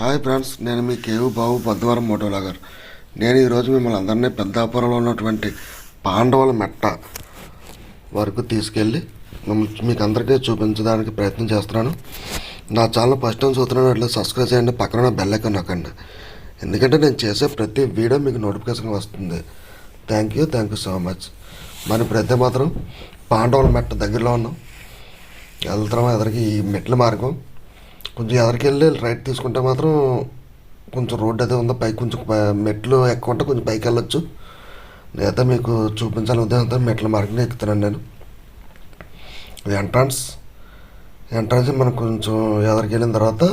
Hi friends నేను మీ కేవు బాబు బుద్ధవరం మోటోలాగర్. నేను ఈరోజు మిమ్మల్ని అందరినీ పెద్దాపురంలో ఉన్నటువంటి పాండవుల మెట్ట వరకు తీసుకెళ్ళి మిమ్మల్ని మీకు అందరికీ చూపించడానికి ప్రయత్నం చేస్తున్నాను. నా ఛానల్ ఫస్ట్ టైం చూస్తున్నట్లు సబ్స్క్రైబ్ చేయండి పక్కన బెల్ ఐకాన్ నొక్కండి. ఎందుకంటే నేను చేసే ప్రతి వీడియో మీకు నోటిఫికేషన్ వస్తుంది. Thank you thank you so much మరి ప్రతి మాత్రం పాండవుల మెట్ట దగ్గరలో ఉన్నాం. వెళ్తాం ఎదరికి ఈ మెట్ల మార్గం. కొంచెం ఎదరికి వెళ్ళి రైట్ తీసుకుంటే మాత్రం కొంచెం రోడ్డు అయితే ఉందా? పైకి కొంచెం మెట్లు ఎక్కువ ఉంటే కొంచెం పైకి వెళ్ళొచ్చు. లేదా మీకు చూపించాలని ఉద్దేశంతో మెట్ల మార్గం ఎక్కుతున్నాను నేను. ఇది ఎంట్రన్స్ ఎంట్రన్స్ మనం కొంచెం ఎదరికి వెళ్ళిన తర్వాత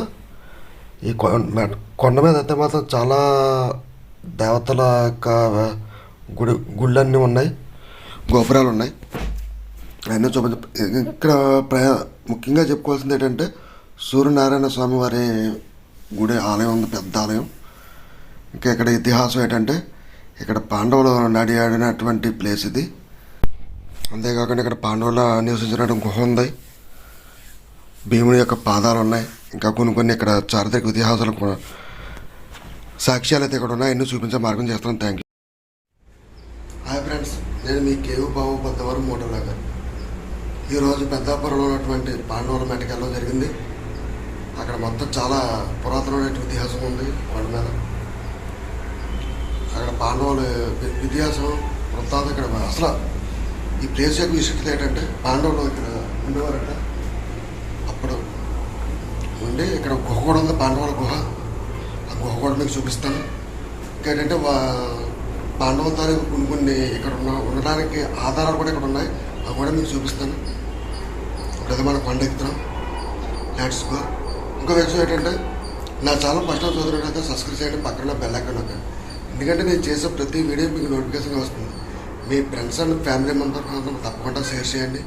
ఈ కొండ కొండ మీద అయితే మాత్రం చాలా దేవతల యొక్క గుడి గుళ్ళన్నీ ఉన్నాయి. గోపురాలు ఉన్నాయి. అవన్నీ చూపించ ఇక్కడ ప్రయా ముఖ్యంగా చెప్పుకోవాల్సింది ఏంటంటే సూర్యనారాయణ స్వామి వారి గుడి ఆలయం ఉంది పెద్ద ఆలయం. ఇంకా ఇక్కడ ఇతిహాసం ఏంటంటే ఇక్కడ పాండవులు నడియాడినటువంటి ప్లేస్ ఇది. అంతేకాకుండా ఇక్కడ పాండవుల నివసించినటువంటి గుహ ఉంది. భీముని యొక్క పాదాలు ఉన్నాయి. ఇంకా కొన్ని కొన్ని ఇక్కడ చారిత్రక ఇతిహాసాలు కూడా సాక్ష్యాలు అయితే ఇక్కడ ఉన్నాయి. అన్నీ చూపించే మార్గం చేస్తున్నాను థ్యాంక్ యూ హాయ్ ఫ్రెండ్స్ నేను మీ కేవు బాబు పెద్దవారు మోటోలాగా ఈరోజు పెద్దాపురంలో ఉన్నటువంటి పాండవుల మెటకి వెళ్ళడం జరిగింది. అక్కడ మొత్తం చాలా పురాతనమైన ఇతిహాసం ఉంది కొండ మీద. అక్కడ పాండవుల ఇతిహాసం వృత్తాంతం ఇక్కడ అసలు ఈ ప్లేస్ యొక్క విశిష్టత ఏంటంటే పాండవులు ఇక్కడ ఉండేవారట. అప్పుడు ఉండి ఇక్కడ గుహ కూడా ఉంది పాండవుల గుహ. ఆ గుహ కూడా మీకు చూపిస్తాను. ఇంకా ఏంటంటే వా పాండవుల తాలూకు కొన్ని కొన్ని ఇక్కడ ఉన్న ఉండడానికి ఆధారాలు కూడా ఇక్కడ ఉన్నాయి. అవి కూడా మీకు చూపిస్తాను. ఇప్పుడైతే మనం కొండ ఎక్కుతున్నాం లెట్స్ గో ఇంకో విషయం ఏంటంటే నా ఛానల్ ఫస్ట్ టైం చూసినట్టయితే సబ్స్క్రైబ్ చేయండి పక్కన బెల్ ఐకాన్ ఎందుకంటే నేను చేసే ప్రతి వీడియో మీకు నోటిఫికేషన్ వస్తుంది. మీ ఫ్రెండ్స్ అండ్ ఫ్యామిలీ మెంబర్స్ తప్పకుండా షేర్ చేయండి.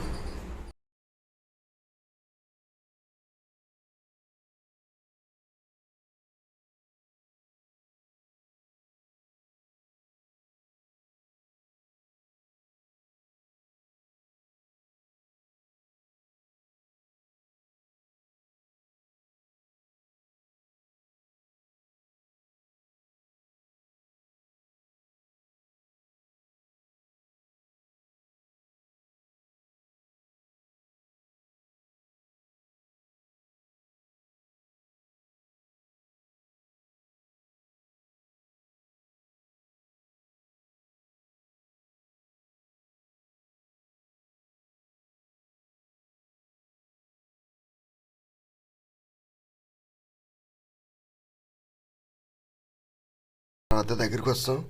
అద్దె దగ్గరికి వస్తాం.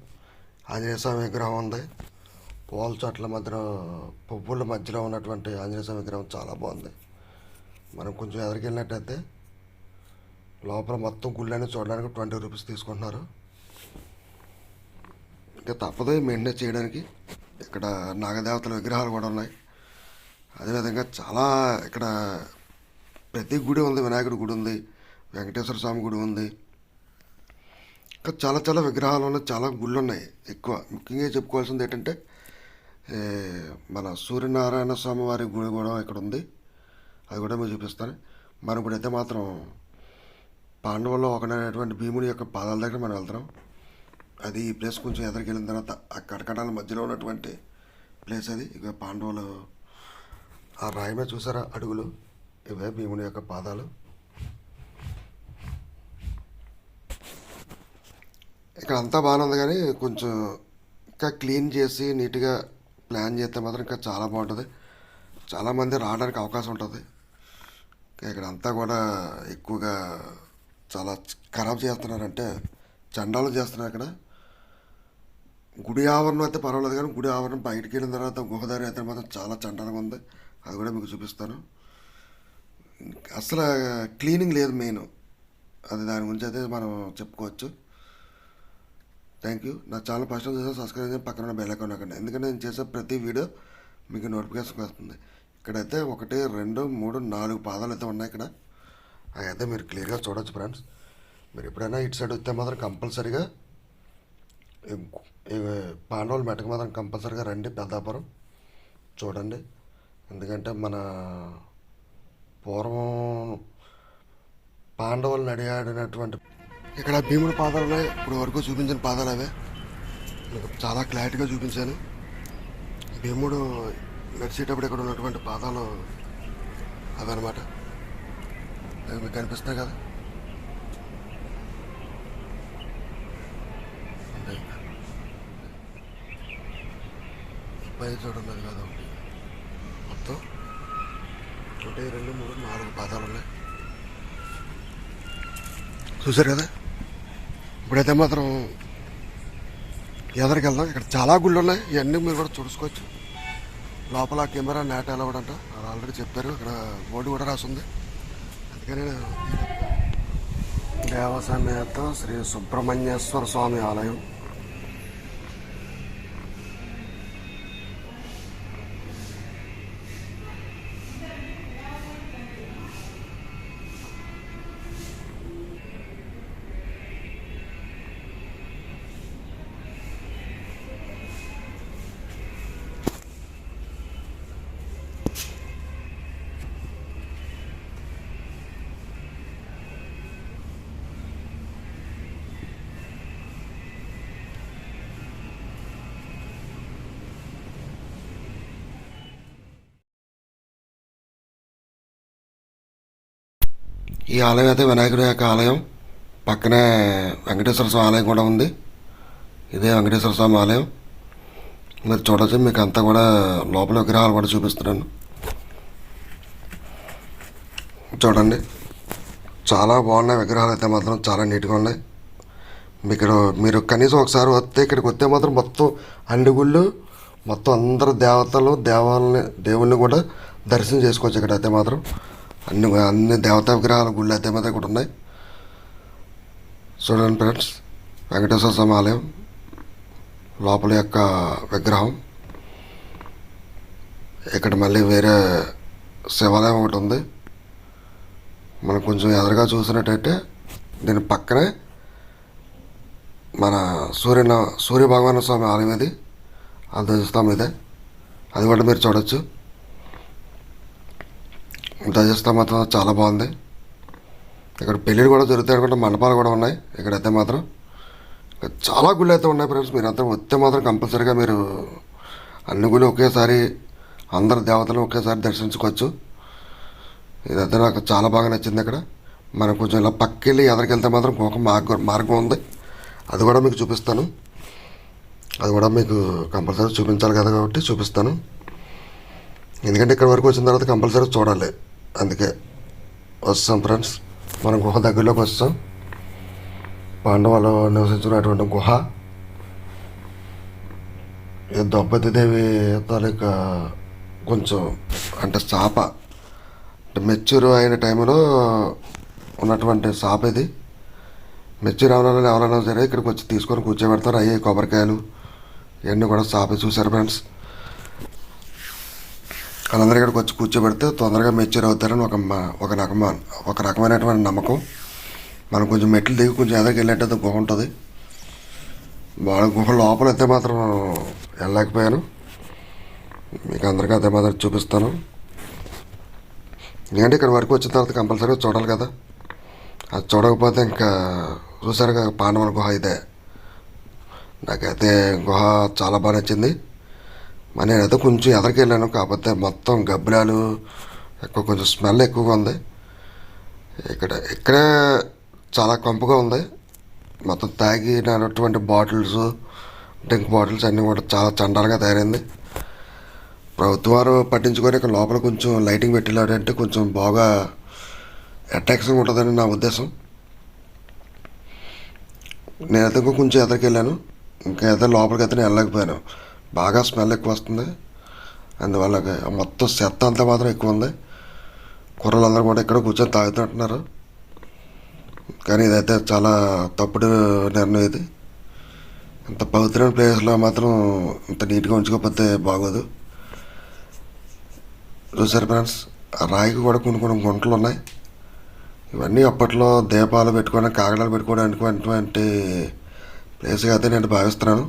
ఆంజనేయ స్వామి విగ్రహం ఉంది. పూల చెట్ల మధ్యలో పువ్వుల మధ్యలో ఉన్నటువంటి ఆంజనేయ స్వామి విగ్రహం చాలా బాగుంది. మనం కొంచెం ఎదురికి వెళ్ళినట్టయితే లోపల మొత్తం గుళ్ళని చూడడానికి ట్వంటీ రూపీస్ తీసుకుంటున్నారు. ఇంకా తప్పదు మెయింటైన్ చేయడానికి. ఇక్కడ నాగదేవతల విగ్రహాలు కూడా ఉన్నాయి. అదేవిధంగా చాలా ఇక్కడ ప్రతి గుడి ఉంది. వినాయకుడి గుడి ఉంది. వెంకటేశ్వర స్వామి గుడి ఉంది. ఇంకా చాలా చాలా విగ్రహాలు ఉన్నాయి చాలా గుళ్ళు ఉన్నాయి ఎక్కువ ముఖ్యంగా చెప్పుకోవాల్సింది ఏంటంటే మన సూర్యనారాయణ స్వామి వారి గుడి కూడా ఇక్కడ ఉంది. అది కూడా మీకు చూపిస్తాను. మనం ఇప్పుడైతే మాత్రం పాండవుల్లో ఒకనైనటువంటి భీముని యొక్క పాదాల దగ్గర మనం వెళ్తున్నాం. అది ఈ ప్లేస్ కొంచెం ఎదురుకి వెళ్ళిన తర్వాత ఆ కటకటాల మధ్యలో ఉన్నటువంటి ప్లేస్ అది. ఇక పాండవులు ఆ రాయి మీద చూసారా అడుగులు? ఇవే భీముని యొక్క పాదాలు. ఇక్కడ అంతా బాగానే ఉంది కానీ కొంచెం ఇంకా క్లీన్ చేసి నీట్గా ప్లాన్ చేస్తే మాత్రం ఇంకా చాలా బాగుంటుంది. చాలామంది రావడానికి అవకాశం ఉంటుంది. ఇక్కడ అంతా కూడా ఎక్కువగా చాలా ఖరాబ్ చేస్తున్నారంటే చండాలు చేస్తున్నారు ఇక్కడ. గుడి ఆవరణం అయితే పర్వాలేదు కానీ గుడి ఆవరణం బయటికి వెళ్ళిన తర్వాత గుహదారి అయితే మాత్రం చాలా చండాలంగా ఉంది. అది కూడా మీకు చూపిస్తాను. అసలు క్లీనింగ్ లేదు మెయిన్. అది దాని గురించి అయితే మనం చెప్పుకోవచ్చు. థ్యాంక్ యూ నా ఛానల్ ఫస్ట్ చేసే సబ్స్క్రైబ్ చేసి పక్కన ఉన్న బెల్ ఐకాన్ ఎందుకంటే నేను చేసే ప్రతి వీడియో మీకు నోటిఫికేషన్ వస్తుంది. ఇక్కడైతే ఒకటి రెండు మూడు నాలుగు పాదాలు అయితే ఉన్నాయి ఇక్కడ. అవి అయితే మీరు క్లియర్గా చూడొచ్చు ఫ్రెండ్స్ మీరు ఎప్పుడైనా ఇటు సైడ్ వస్తే మాత్రం కంపల్సరీగా పాండవులు మెటకు మాత్రం కంపల్సరీగా రండి పెద్దాపురం. చూడండి. ఎందుకంటే మన పూర్వం పాండవులు నడియాడినటువంటి ఇక్కడ భీముడి పాదాలు ఉన్నాయి. ఇప్పుడు వరకు చూపించిన పాదాలు అవే. మీకు చాలా క్లారిటీగా చూపించాను. భీముడు నడిచేటప్పుడు ఇక్కడ ఉన్నటువంటి పాదాలు అవన్నమాట. అవి మీకు కనిపిస్తున్నాయి కదా? పై చూడండి అది కదా ఒకటి. మొత్తం ఒకటి రెండు మూడు నాలుగు పాదాలు ఉన్నాయి. చూసారు కదా? ఇప్పుడైతే మాత్రం ఎదరికి వెళ్దాం ఇక్కడ చాలా గుళ్ళు ఉన్నాయి ఇవన్నీ మీరు కూడా చూసుకోవచ్చు. లోపల కెమెరా నేట ఎలా అంట. ఆల్రెడీ చెప్పారు. ఇక్కడ బోర్డు కూడా రాసింది. అందుకని నేను దేవసమేత శ్రీ సుబ్రహ్మణ్యేశ్వర స్వామి ఆలయం. ఈ ఆలయం అయితే వినాయకుడి యొక్క ఆలయం. పక్కనే వెంకటేశ్వర స్వామి ఆలయం కూడా ఉంది. ఇదే వెంకటేశ్వర స్వామి ఆలయం. మీరు చూడొచ్చు మీకు అంతా కూడా లోపల విగ్రహాలు కూడా చూపిస్తున్నాను. చూడండి చాలా బాగున్నాయి విగ్రహాలు అయితే మాత్రం చాలా నీట్గా ఉన్నాయి. మీకు ఇక్కడ మీరు కనీసం ఒకసారి వస్తే ఇక్కడికి వస్తే మాత్రం మొత్తం అన్ని గుళ్ళు మొత్తం అందరు దేవతలు దేవాలని దేవుళ్ళని కూడా దర్శనం చేసుకోవచ్చు ఇక్కడ అయితే మాత్రం. అన్ని అన్ని దేవతా విగ్రహాల గుళ్ళు అద్దె మీద కూడా ఉన్నాయి. చూడండి ఫ్రెండ్స్ వెంకటేశ్వర స్వామి ఆలయం లోపల యొక్క విగ్రహం. ఇక్కడ మళ్ళీ వేరే శివాలయం ఒకటి ఉంది. మనం కొంచెం ఎదురుగా చూసినట్టయితే దీని పక్కనే మన సూర్య సూర్య భగవాన స్వామి ఆలయం ఇది. అది ధ్వజస్తంభం ఇదే. అది కూడా మీరు చూడొచ్చు. ధ్వజస్తంభం మాత్రం చాలా బాగుంది. ఇక్కడ పెళ్ళిళ్ళు కూడా జరుగుతాయి అనుకుంటే మండపాలు కూడా ఉన్నాయి. ఇక్కడైతే మాత్రం చాలా గుళ్ళు అయితే ఉన్నాయి ఫ్రెండ్స్. మీరు అంతా వస్తే మాత్రం కంపల్సరీగా మీరు అన్ని గుళ్ళు ఒకేసారి అందరు దేవతలు ఒకేసారి దర్శించుకోవచ్చు. ఇదైతే నాకు చాలా బాగా నచ్చింది ఇక్కడ. మనం కొంచెం ఇలా పక్కెళ్ళి ఎదరికెళ్తే మాత్రం ఒక మార్గం మార్గం ఉంది. అది కూడా మీకు చూపిస్తాను. అది కూడా మీకు కంపల్సరీ చూపించాలి కదా కాబట్టి చూపిస్తాను. ఎందుకంటే ఇక్కడ వరకు వచ్చిన తర్వాత కంపల్సరీ చూడాలి. అందుకే వస్తాం ఫ్రెండ్స్. మనం గుహ దగ్గరలోకి వస్తాం. పాండవాలు నివసించినటువంటి గుహ. ఈ ద్రౌపది దేవి తాలూకా కొంచెం అంటే చాప అంటే మెచ్యూర్ అయిన టైంలో ఉన్నటువంటి షాప్ ఇది. మెచ్యూర్ అవనాలని ఎవరైనా సరే ఇక్కడికి వచ్చి తీసుకొని కూర్చోబెడతారు. అయ్యే కొబ్బరికాయలు ఇవన్నీ కూడా షాపే చూసారు ఫ్రెండ్స్. వాళ్ళందరూ ఇక్కడికి వచ్చి కూర్చోబెడితే తొందరగా మెచ్యూర్ అవుతారని ఒక మ- ఒక రకమైన ఒక రకమైనటువంటి నమ్మకం. మనం కొంచెం మెట్లు దిగి కొంచెం ఎదరికి వెళ్ళేటది గుహ ఉంటుంది వాళ్ళ గుహ లోపల అయితే మాత్రం వెళ్ళలేకపోయాను. మీకు అందరికీ అదే మాత్రం చూపిస్తాను. ఎందుకంటే ఇక్కడ వరకు వచ్చిన తర్వాత కంపల్సరీగా చూడాలి కదా. అది చూడకపోతే ఇంకా చూసారుగా కదా పాండవుల గుహ ఇదే. నాకైతే గుహ చాలా బాగా నచ్చింది. నేనైతే కొంచెం ఎదరికి వెళ్ళాను కాకపోతే మొత్తం గబ్బిలాలు ఎక్కువ కొంచెం స్మెల్ ఎక్కువగా ఉంది. ఇక్కడ ఇక్కడ చాలా కంపుగా ఉంది. మొత్తం తాగినటువంటి బాటిల్స్ డ్రింక్ బాటిల్స్ అన్నీ కూడా చాలా చండాలుగా తయారైంది. ప్రభుత్వం వారు పట్టించుకొని ఇక్కడ లోపల కొంచెం లైటింగ్ పెట్టిలాడంటే కొంచెం బాగా అట్రాక్షన్ ఉంటుందని నా ఉద్దేశం. నేనైతే ఇంకా కొంచెం ఎదరికి వెళ్ళాను ఇంకా అయితే లోపలికి అయితే నేను వెళ్ళలేకపోయాను. బాగా స్మెల్ ఎక్కువ వస్తుంది అందువల్ల మొత్తం చెత్త అంతా మాత్రం ఎక్కువ ఉంది కుర్రలందరూ కూడా ఇక్కడ కూర్చొని తాగుతుంటున్నారు కానీ ఇదైతే చాలా తప్పుడు నిర్ణయం ఇది. ఇంత పవిత్రమైన ప్లేస్లో మాత్రం ఇంత నీట్గా ఉంచుకోకపోతే బాగోదు. చూసారు ఫ్రెండ్స్ రాయికి కూడా కొన్ని కొన్ని గుంటలు ఉన్నాయి. ఇవన్నీ అప్పట్లో దీపాలు పెట్టుకోవడానికి కాగడాలు పెట్టుకోవడానికి అటువంటి ప్లేస్గా అయితే నేను భావిస్తున్నాను.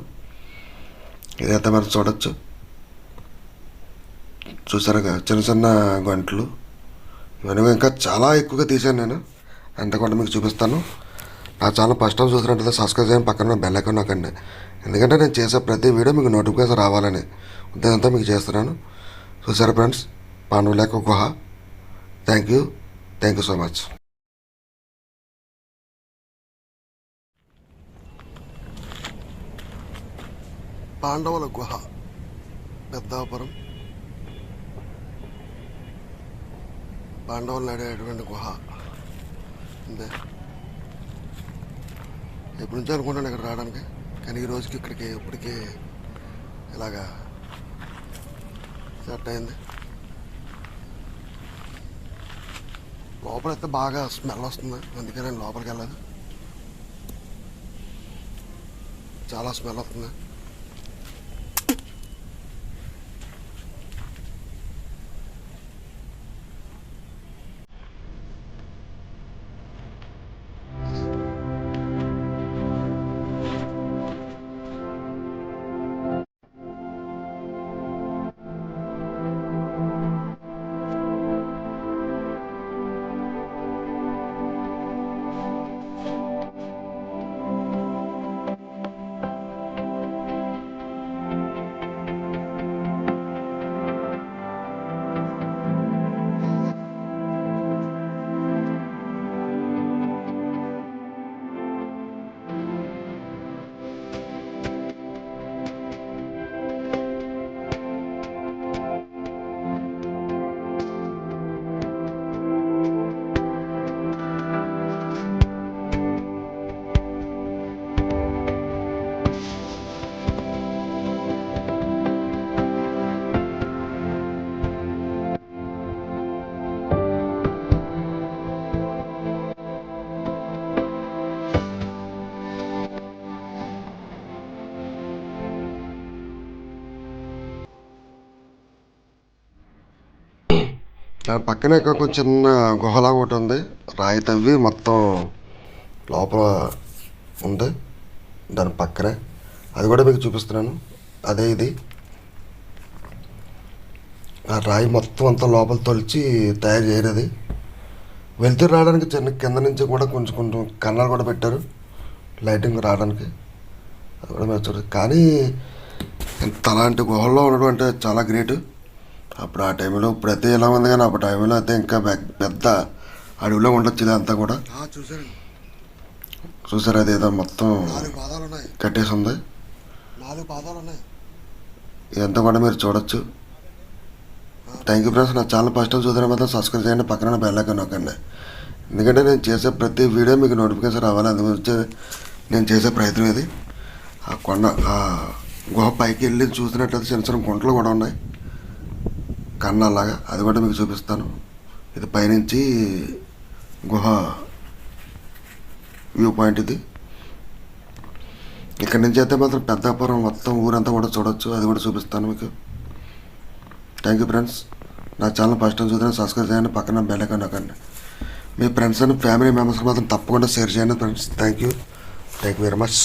ఇదైతే మనం చూడొచ్చు. చూసారుగా చిన్న చిన్న గంటలు. ఇవన్నీ ఇంకా చాలా ఎక్కువగా తీశాను నేను. అంత కూడా మీకు చూపిస్తాను. నా ఛానల్ ఫస్ట్ టైం చూసినట్టయితే సబ్స్క్రైబ్ చేయండి పక్కన బెల్ ఐకాన్ నొక్కండి. ఎందుకంటే నేను చేసే ప్రతి వీడియో మీకు నోటిఫికేషన్ రావాలని ఉద్దేశంతో మీకు చేస్తున్నాను. చూసారా ఫ్రెండ్స్ పాండవులేక గుహ. Thank you thank you so much పాండవుల గుహ. పెద్దాపురం. పాండవులు నడేటువంటి గుహ. అంతే. ఎప్పటి నుంచో అనుకుంటాను ఇక్కడ రావడానికి. కానీ ఈ రోజుకి ఇక్కడికి ఇప్పటికే ఇలాగా సెట్ అయింది. లోపలైతే బాగా స్మెల్ వస్తుంది. అందుకే నేను లోపలికి వెళ్ళదు చాలా స్మెల్ వస్తుంది. దాని పక్కనే ఒక కొంచెం చిన్న గుహలా ఒకటి ఉంది. రాయి తవ్వి మొత్తం లోపల ఉంది. దాని పక్కనే. అది కూడా మీకు చూపిస్తున్నాను. అదే ఇది. ఆ రాయి మొత్తం అంతా లోపల తొలిచి తయారు చేయలేదు వెళ్తూ రావడానికి చిన్న కింద నుంచి కూడా కొంచెం కొంచెం కన్నాలు కూడా పెట్టారు. లైటింగ్ రావడానికి. అది కూడా మీరు చూడదు కానీ ఇంత అలాంటి గుహల్లో ఉండడం అంటే చాలా గ్రేట్. అప్పుడు ఆ టైంలో ఇప్పుడు అయితే ఎలా ఉంది కానీ అప్పుడు టైంలో అయితే ఇంకా పెద్ద అడవిలో ఉండొచ్చు ఇదంతా కూడా. చూసారు అది ఏదో మొత్తం కట్టేసి ఉంది? ఇదంతా కూడా మీరు చూడొచ్చు. థ్యాంక్ యూ ఫ్రెండ్స్ నా ఛానల్ ఫస్ట్ టైం చూసిన మాత్రం సబ్స్క్రైబ్ చేయండి. పక్కన బెల్ ఐకాన్ నొక్కండి. ఎందుకంటే నేను చేసే ప్రతి వీడియో మీకు నోటిఫికేషన్ రావాలి. అందుగురించి నేను చేసే ప్రయత్నం ఇది. ఆ కొండ ఆ గుహ పైకి వెళ్ళి చూసినట్లయితే చిన్న చిన్న గుంటలు కూడా ఉన్నాయి. కన్నాలాగా. అది కూడా మీకు చూపిస్తాను. ఇది పైనుంచి గుహ వ్యూ పాయింట్ ఇది. ఇక్కడ నుంచి అయితే మాత్రం పెద్దాపురం మొత్తం ఊరంతా కూడా చూడొచ్చు. అది కూడా చూపిస్తాను మీకు. థ్యాంక్ యూ ఫ్రెండ్స్ నా ఛానల్ ఫస్ట్ టైం చూద్దాం సబ్స్క్రైబ్ చేయండి. పక్కన బెల్ ఐకాన్ నొక్కండి. మీ ఫ్రెండ్స్ అండ్ ఫ్యామిలీ మెంబర్స్కి మాత్రం తప్పకుండా షేర్ చేయండి friends thank you thank you very much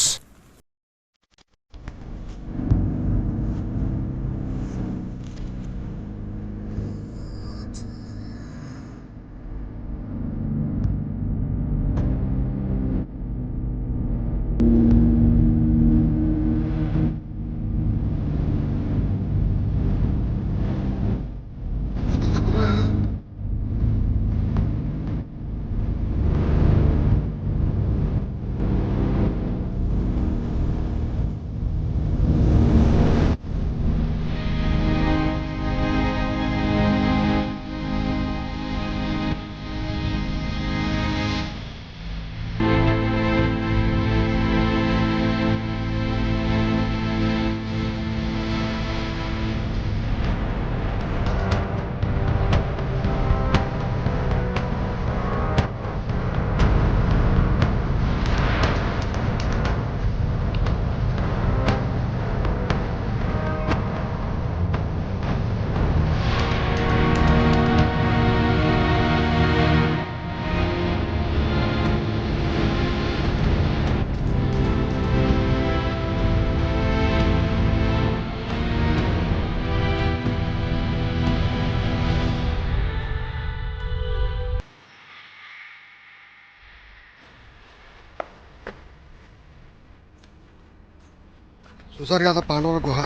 చూసారు కదా పాండవ గుహ.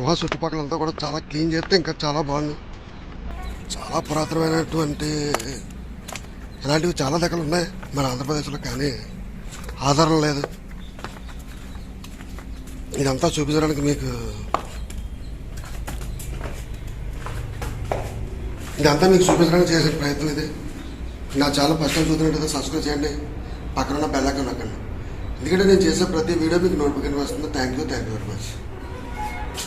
గుహ చుట్టుపక్కలంతా కూడా చాలా క్లీన్ చేస్తే ఇంకా చాలా బాగుంది. చాలా పురాతనమైనటువంటి ఇలాంటివి చాలా దగ్గర ఉన్నాయి. మన ఆంధ్రప్రదేశ్లో కానీ ఆధారం లేదు. ఇదంతా చూపించడానికి మీకు ఇదంతా మీకు చూపించడానికి చేసే ప్రయత్నం ఇది. నా చాలా ఫస్ట్ టైం చూసినట్టయితే సబ్స్క్రైబ్ చేయండి. పక్కన ఉన్న బెల్ ఐకాన్ నొక్కండి. ఎందుకంటే నేను చేసే ప్రతి వీడియో మీకు నోటిఫికేషన్ వస్తుంది. Thank you thank you very much